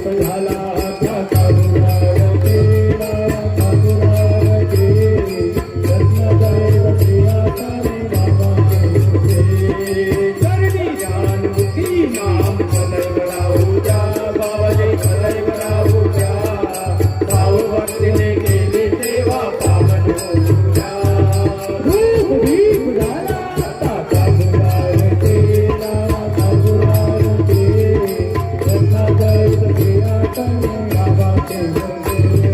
Ooh, ooh, ooh, la, la. Thank you.